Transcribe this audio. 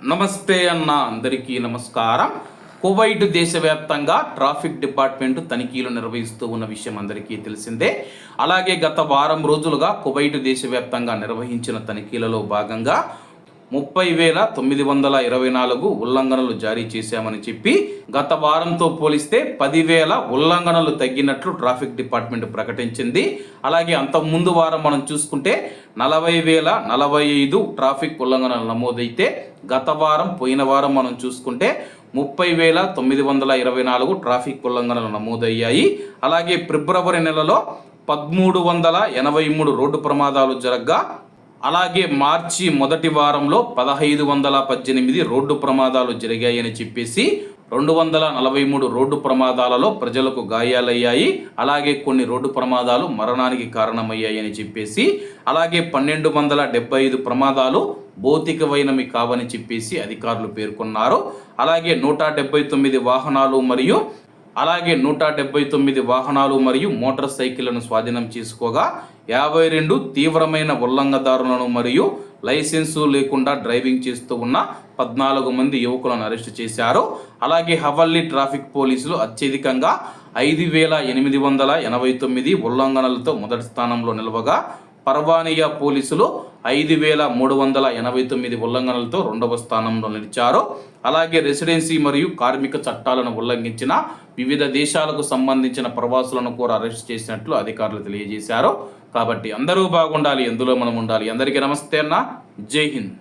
నమస్తే అన్న అందరికీ నమస్కారం. కువైట్ దేశవ్యాప్తంగా ట్రాఫిక్ డిపార్ట్మెంట్ తనిఖీలు నిర్వహిస్తూ ఉన్న విషయం అందరికీ తెలిసిందే. అలాగే గత వారం రోజులుగా కువైట్ దేశవ్యాప్తంగా నిర్వహించిన తనిఖీలలో భాగంగా ముప్పై వేల తొమ్మిది వందల ఇరవై నాలుగు ఉల్లంఘనలు జారీ చేశామని చెప్పి గత వారంతో పోలిస్తే పదివేల ఉల్లంఘనలు తగ్గినట్లు ట్రాఫిక్ డిపార్ట్మెంట్ ప్రకటించింది. అలాగే అంతకుముందు ముందు వారం మనం చూసుకుంటే నలభై వేల నలభై ఐదు ట్రాఫిక్ ఉల్లంఘనలు నమోదైతే గత వారం పోయిన వారం మనం చూసుకుంటే ముప్పై వేల తొమ్మిది వందల ఇరవై నాలుగు ట్రాఫిక్ ఉల్లంఘనలు నమోదయ్యాయి. అలాగే ఫిబ్రవరి నెలలో పదమూడు వందల ఎనభై మూడు రోడ్డు ప్రమాదాలు జరగ్గా అలాగే మార్చి మొదటి వారంలో పదహైదు వందల పద్దెనిమిది రోడ్డు ప్రమాదాలు జరిగాయని చెప్పేసి రెండు వందల నలభై మూడు రోడ్డు ప్రమాదాలలో ప్రజలకు గాయాలయ్యాయి. అలాగే కొన్ని రోడ్డు ప్రమాదాలు మరణానికి కారణమయ్యాయని చెప్పేసి అలాగే పన్నెండు వందల డెబ్బై ఐదు ప్రమాదాలు భౌతికమైనవి కావని చెప్పేసి అధికారులు పేర్కొన్నారు. అలాగే నూట డెబ్బై తొమ్మిది వాహనాలు మరియు అలాగే నూట డెబ్బై తొమ్మిది వాహనాలు మరియు మోటార్ సైకిళ్ళను స్వాధీనం చేసుకోగా యాభై రెండు తీవ్రమైన ఉల్లంఘదారులను మరియు లైసెన్సు లేకుండా డ్రైవింగ్ చేస్తూ ఉన్న పద్నాలుగు మంది యువకులను అరెస్టు చేశారు. అలాగే హవల్లీ ట్రాఫిక్ పోలీసులు అత్యధికంగా ఐదు వేల ఎనిమిది వందల ఎనభై తొమ్మిది ఉల్లంఘనలతో మొదటి స్థానంలో నిలవగా పర్వానియా పోలీసులు ఐదు వేల మూడు వందల ఎనభై తొమ్మిది ఉల్లంఘనలతో రెండవ స్థానంలో నిలిచారు. అలాగే రెసిడెన్సీ మరియు కార్మిక చట్టాలను ఉల్లంఘించిన వివిధ దేశాలకు సంబంధించిన ప్రవాసులను కూడా అరెస్ట్ చేసినట్లు అధికారులు తెలియజేశారు. కాబట్టి అందరూ బాగుండాలి ఎందులో మనం ఉండాలి. అందరికీ నమస్తే అన్న. జై హింద్.